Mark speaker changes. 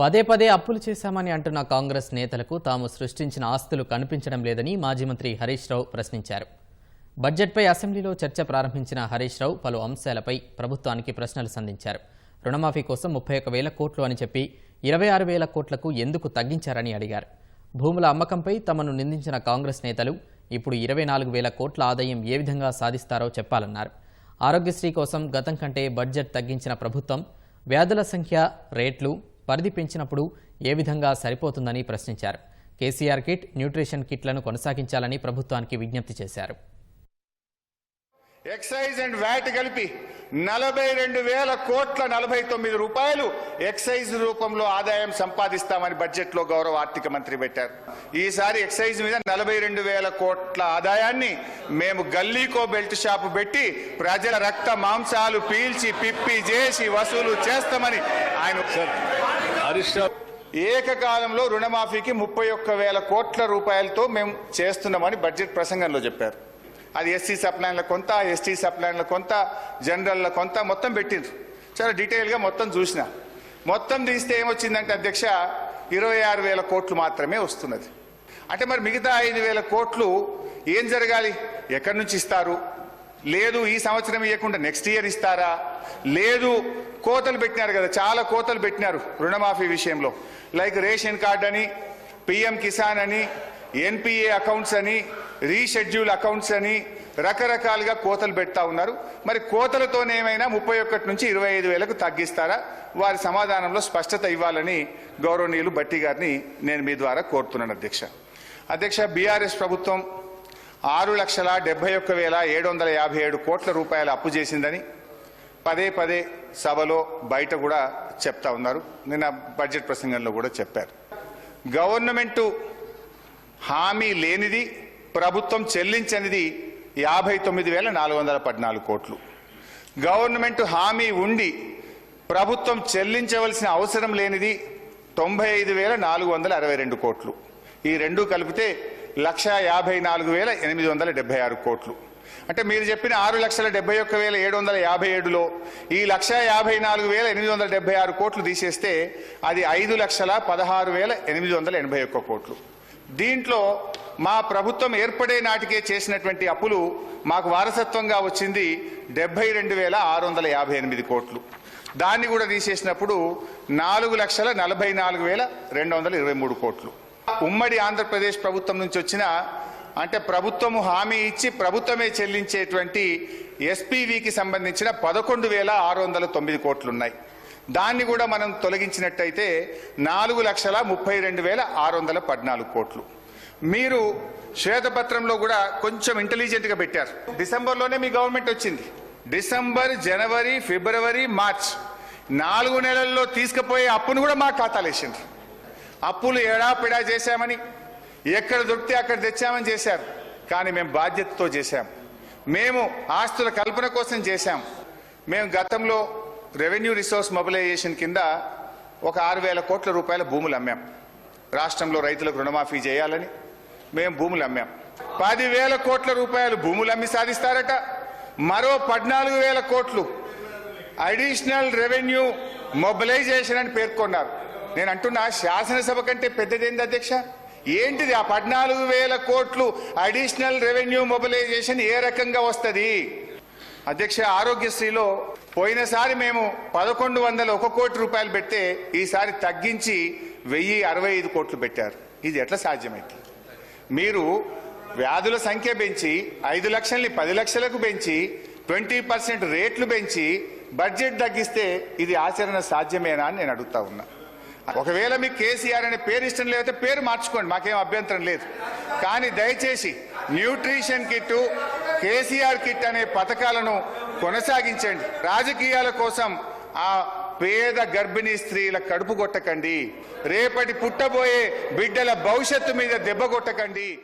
Speaker 1: పదే పదే అప్పులు చేశామని అంటున్న కాంగ్రెస్ నేతలకు తాము సృష్టించిన ఆస్తులు కనిపించడం లేదని మాజీ మంత్రి హరీష్ రావు ప్రశ్నించారు. బడ్జెట్పై అసెంబ్లీలో చర్చ ప్రారంభించిన హరీష్ రావు పలు అంశాలపై ప్రభుత్వానికి ప్రశ్నలు సంధించారు. రుణమాఫీ కోసం ముప్పై ఒక వేల కోట్లు అని చెప్పి ఇరవై ఆరు వేల కోట్లకు ఎందుకు తగ్గించారని అడిగారు. భూముల అమ్మకంపై తమను నిందించిన కాంగ్రెస్ నేతలు ఇప్పుడు ఇరవై నాలుగు వేల కోట్ల ఆదాయం ఏ విధంగా సాధిస్తారో చెప్పాలన్నారు. ఆరోగ్యశ్రీ కోసం గతం కంటే బడ్జెట్ తగ్గించిన ప్రభుత్వం వ్యాధుల సంఖ్య రేట్లు పరిధి పెంచినప్పుడు ఏ విధంగా సరిపోతుందని ప్రశ్నించారు. కేసీఆర్ కిట్ న్యూట్రిషన్ కిట్లను కొనసాగించాలని ప్రభుత్వానికి విజ్ఞప్తి చేశారు.
Speaker 2: ఎక్సైజ్ అండ్ వ్యాట్ కలిపి నలభై రెండు వేల కోట్ల నలభై తొమ్మిది రూపాయలు ఎక్సైజ్ రూపంలో ఆదాయం సంపాదిస్తామని బడ్జెట్లో గౌరవ ఆర్థిక మంత్రి పెట్టారు. ఈసారి ఎక్సైజ్ మీద నలభై రెండు వేల కోట్ల ఆదాయాన్ని మేము గల్లీకో బెల్ట్ షాపు పెట్టి ప్రజల రక్త మాంసాలు పీల్చి పిప్పి చేసి వసూలు చేస్తామని ఆయన ఏకకాలంలో రుణమాఫీకి ముప్పై ఒక్క వేల కోట్ల రూపాయలతో మేము చేస్తున్నామని బడ్జెట్ ప్రసంగంలో చెప్పారు. అది ఎస్సీ సప్లైన్ల కొంత ఎస్టీ సప్లైన్ల కొంత జనరల్ల కొంత మొత్తం పెట్టిండ్రు. చాలా డీటెయిల్గా మొత్తం చూసిన. మొత్తం తీస్తే ఏమొచ్చిందంటే అధ్యక్ష ఇరవై ఆరు వేల కోట్లు మాత్రమే వస్తున్నది. అంటే మరి మిగతా ఐదు వేల కోట్లు ఏం జరగాలి? ఎక్కడి నుంచి ఇస్తారు? లేదు ఈ సంవత్సరం ఇవ్వకుండా నెక్స్ట్ ఇయర్ ఇస్తారా? లేదు కోతలు పెట్టినారు కదా చాలా కోతలు పెట్టినారు రుణమాఫీ విషయంలో. లైక్ రేషన్ కార్డ్ అని పిఎం కిసాన్ అని ఎన్పిఏ అకౌంట్స్ అని రీషెడ్యూల్ అకౌంట్స్ అని రకరకాలుగా కోతలు పెడతా ఉన్నారు. మరి కోతలతోనేమైనా ముప్పై ఒకటి నుంచి ఇరవై ఐదు వేలకు తగ్గిస్తారా? వారి సమాధానంలో స్పష్టత ఇవ్వాలని గౌరవనీయులు బట్టి గారిని నేను మీ ద్వారా కోరుతున్నాను అధ్యక్ష. అధ్యక్ష బీఆర్ఎస్ ప్రభుత్వం ఆరు లక్షల డెబ్బై ఒక్క వేల ఏడు వందల యాభై ఏడు కోట్ల రూపాయల అప్పు చేసిందని పదే పదే సభలో బయట కూడా చెప్తా ఉన్నారు. నిన్న బడ్జెట్ ప్రసంగంలో కూడా చెప్పారు. గవర్నమెంటు హామీ లేనిది ప్రభుత్వం చెల్లించనిది యాభై తొమ్మిది వేల నాలుగు వందల పద్నాలుగు కోట్లు. గవర్నమెంట్ హామీ ఉండి ప్రభుత్వం చెల్లించవలసిన అవసరం లేనిది తొంభై ఐదు వేల నాలుగు వందల అరవై రెండు కోట్లు. ఈ రెండు కలిపితే లక్ష యాభై నాలుగు వేల ఎనిమిది వందల డెబ్బై ఆరు కోట్లు. అంటే మీరు చెప్పిన ఆరు లక్షల డెబ్బై ఒక్క వేల ఏడు వందల యాభై ఏడులో ఈ లక్ష యాభై నాలుగు వేల ఎనిమిది వందల డెబ్బై ఆరు కోట్లు తీసేస్తే అది ఐదు లక్షల పదహారు వేల ఎనిమిది వందల ఎనభై ఒక్క కోట్లు. దీంట్లో మా ప్రభుత్వం ఏర్పడే నాటికే చేసినటువంటి అప్పులు మాకు వారసత్వంగా వచ్చింది డెబ్బై రెండు వేల ఆరు వందల యాభై ఎనిమిది కోట్లు. దాన్ని కూడా తీసేసినప్పుడు నాలుగు లక్షల నలభై నాలుగు వేల రెండు వందల ఇరవై మూడు కోట్లు. ఉమ్మడి ఆంధ్రప్రదేశ్ ప్రభుత్వం నుంచి వచ్చిన అంటే ప్రభుత్వము హామీ ఇచ్చి ప్రభుత్వమే చెల్లించేటువంటి ఎస్పీవికి సంబంధించిన పదకొండు వేల ఆరు వందల తొమ్మిది కోట్లున్నాయి. దాన్ని కూడా మనం తొలగించినట్టయితే నాలుగు లక్షల ముప్పై రెండు వేల ఆరు వందల పద్నాలుగు కోట్లు. మీరు శ్వేతపత్రంలో కూడా కొంచెం ఇంటెలిజెంట్గా పెట్టారు. డిసెంబర్లోనే మీ గవర్నమెంట్ వచ్చింది. డిసెంబర్ జనవరి ఫిబ్రవరి మార్చ్ నాలుగు నెలల్లో తీసుకుపోయే అప్పును కూడా మా ఖాతాలు వేసిండ్రు అప్పులు ఎడాపెడా చేశామని? ఎక్కడ దొరికితే అక్కడ తెచ్చామని చేశారు. కానీ మేము బాధ్యతతో చేశాం. మేము ఆస్తుల కల్పన కోసం చేశాం. మేము గతంలో రెవెన్యూ రిసోర్స్ మొబిలైజేషన్ కింద ఒక ఆరు వేల కోట్ల రూపాయల భూములు అమ్మాం. రాష్ట్రంలో రైతులకు రుణమాఫీ చేయాలని మేము భూములు అమ్మాం. పదివేల కోట్ల రూపాయలు భూములు అమ్మి సాధిస్తారట. మరో పద్నాలుగు వేల కోట్లు అడిషనల్ రెవెన్యూ మొబిలైజేషన్ అని పేర్కొన్నారు. నేను అంటున్నా శాసనసభ కంటే పెద్దదేంది అధ్యక్ష? ఏంటిది ఆ పద్నాలుగు వేల కోట్లు అడిషనల్ రెవెన్యూ మొబిలైజేషన్ ఏ రకంగా వస్తుంది? అధ్యక్ష ఆరోగ్యశ్రీలో పోయినసారి మేము పదకొండు వందల ఒక కోటి రూపాయలు పెడితే ఈసారి తగ్గించి వెయ్యి అరవై ఐదు కోట్లు పెట్టారు. ఇది ఎట్లా సాధ్యమైంది? మీరు వ్యాధుల సంఖ్య పెంచి ఐదు లక్షల్ని పది లక్షలకు పెంచి ట్వంటీ పర్సెంట్ రేట్లు పెంచి బడ్జెట్ తగ్గిస్తే ఇది ఆచరణ సాధ్యమేనా అని నేను అడుగుతా ఉన్నా. ఒకవేళ మీకు కేసీఆర్ అనే పేరు ఇష్టం లేకపోతే పేరు మార్చుకోండి మాకేం అభ్యంతరం లేదు. కానీ దయచేసి న్యూట్రిషన్ కిట్ కేసీఆర్ కిట్ అనే పథకాలను కొనసాగించండి. రాజకీయాల కోసం ఆ పేద గర్భిణీ స్త్రీల కడుపు కొట్టకండి. రేపటి పుట్టబోయే బిడ్డల భవిష్యత్తు మీద దెబ్బ కొట్టకండి.